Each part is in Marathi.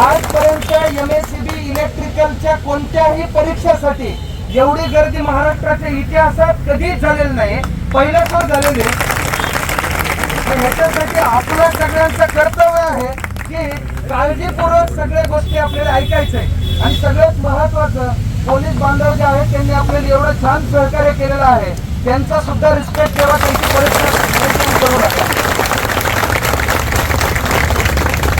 आजपर्यंत एम एस सी बी इलेक्ट्रिकलच्या कोणत्याही परीक्षेसाठी एवढी गर्दी महाराष्ट्राच्या इतिहासात कधीच झालेली नाही. पहिल्याच झालेली आहे. तर ह्याच्यासाठी आपलं सगळ्यांचं कर्तव्य आहे की काळजीपूर्वक सगळ्या गोष्टी आपल्याला ऐकायचं. आहे आणि सगळ्यात महत्वाचं पोलीस बांधव जे आहेत त्यांनी आपल्याला एवढं छान सहकार्य केलेलं आहे. त्यांचा सुद्धा रिस्पेक्ट ठेवा त्यांची परीक्षा करू नका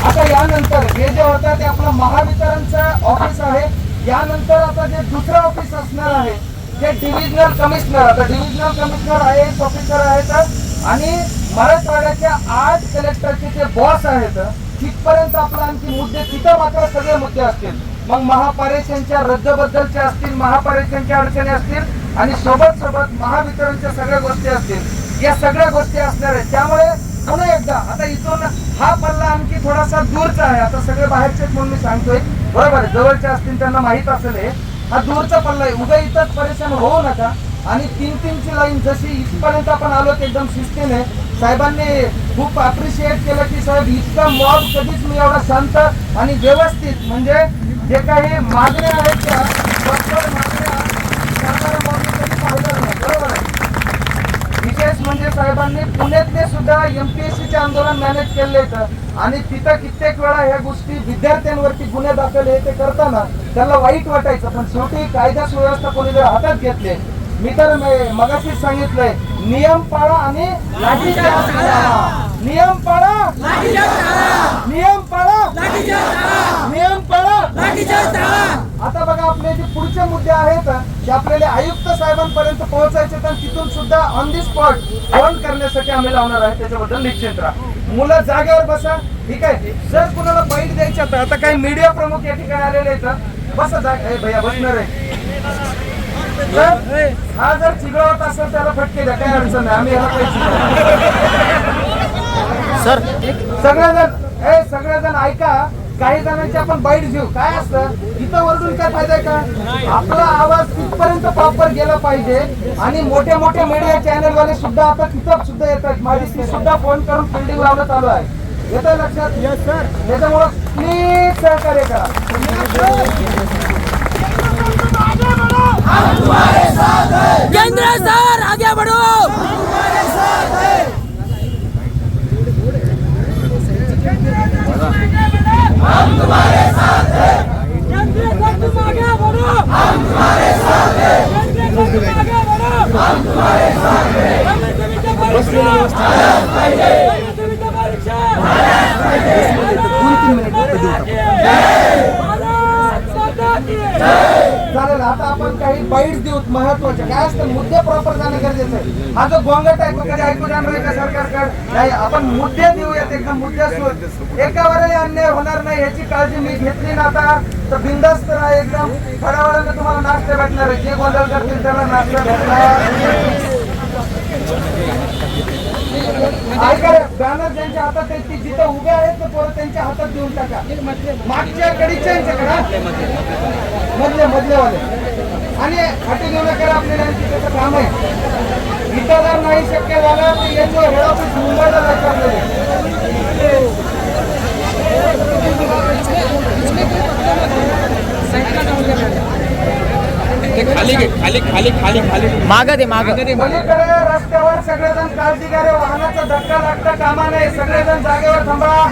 आता यानंतर हे जे होतं ते आपलं महावितरणचं ऑफिस आहे. यानंतर आता जे दुसरं ऑफिस असणार आहे ते डिव्हिजनल कमिशनर आता divisional commissioner I S officer आहेत. आणि मराठवाड्याच्या आठ कलेक्टरचे जे बॉस आहेत तिथपर्यंत आपला आणखी मुद्दे तिथं मात्र सगळे मुद्दे असतील. मग महापारेषणच्या रद्दबद्दलचे असतील महापारेषणच्या अडचणी असतील आणि सोबत सोबत महावितरणच्या सगळ्या गोष्टी असतील. या सगळ्या गोष्टी असणार आहेत. त्यामुळे पुन्हा एकदा आता इथून हा पल्ला आणखी थोडासा दूरचा आहे. आता सगळे बाहेरचे म्हणून मी सांगतोय. बरोबर आहे जवळचे असतील त्यांना माहीत असेल हे. हा दूरचा पल्ला आहे. उद्या इथंच परेशान होऊ नका. आणि तीन तीनची लाईन जशी इथपर्यंत आपण आलो ते एकदम शिस्तीने साहेबांनी खूप अप्रिशिएट केलं की साहेब इतका मॉब कधीच मी एवढा शांत आणि व्यवस्थित म्हणजे जे काही मागण्या आहेत त्या प्रॉपर मागण्या करणारा mob मी कधी पाहिलेला नाही. बरोबर आहे विशेष म्हणजे साहेबांनी पुण्यातले सुद्धा एमपीएससीचे आंदोलन मॅनेज केले होतं आणि तिथं कित्येक वेळा ह्या गोष्टी विद्यार्थ्यांवरती गुन्हे दाखल हे ते करताना त्यांना वाईट वाटायचं. पण शेवटी कायदा सुव्यवस्था कोणी जर हातात घेतले मी तर मगाशीच सांगितलंय नियम पाळा आणि. नियम पाळा. नियम पाळा. नियम पाळा. आता बघा आपले जे पुढचे मुद्दे आहेत ते आपल्याला आयुक्त साहेबांपर्यंत पोहोचायचे तर तिथून सुद्धा ऑन दी स्पॉट फोन करण्यासाठी आम्ही लावणार आहे. त्याच्याबद्दल निश्चित राहा. मुलं जागेवर बसा. ठीक आहे? जर कुणाला बाईट द्यायचं तर आता काही मीडिया प्रमुख या ठिकाणी आलेले आहेत बसा जाग ए भैया बसणार आहे. हा जर चिघळवत असेल त्याला फटके द्या. काही अडचण नाही. आम्ही याला काही सर. सगळेजण ए सगळेजण ऐका. काही जणांची आपण बाईट घेऊ. काय असतं? इथं वरडून काय फायदा आहे का? आपला आवाज तिथपर्यंत प्रॉपर गेला पाहिजे. आणि मोठ्या मोठ्या मीडिया चॅनल वाले सुद्धा आता तिथं सुद्धा येतात. माझी ती सुद्धा फोन करून फिल्डिंग लावणं चालू आहे. येतं लक्षात? येस सर त्याच्यामुळं प्लीज सहकार्य करा. केंद्र सर आगे बढ़ो! चालेल आता आपण काही बाईट देऊ महत्त्वाचे. काय असतं मुद्दे प्रॉपर जाणे गरजेचं आहे. हा जो गोंगट आहे तो कधी ऐकू जाणार आहे का सरकारकडे? नाही आपण मुद्दे देऊयात एकदम मुद्द्यासून एकावरही अन्याय होणार नाही याची काळजी मी घेतली ना आता. तर बिंदास्त राहा एकदम थोड्या वेळानं तुम्हाला नाश्ता भेटणार आहे. जे गोंधळ करतील त्यांना नाश्ता भेटणार. बॅनर ज्यांच्या हातात आहेत ते जिथं उभे आहेत ते पोरं त्यांच्या हातात देऊन टाका. मागच्या कडीच्या यांच्याकडे मधले मधलेवाले. आणि खाटी घेऊ नका आपल्याला यांची त्याचं काम आहे. इथं जर नाही शक्य झालं तर यांचं हेड ऑफिस मुंबईला जायचं आपल्याला. मागं दे मागं. दे रस्त्यावर सगळेजण काळजी घ्या रे वाहनाचा धक्का लागता कामा नये. सगळेजण जागेवर थांबा.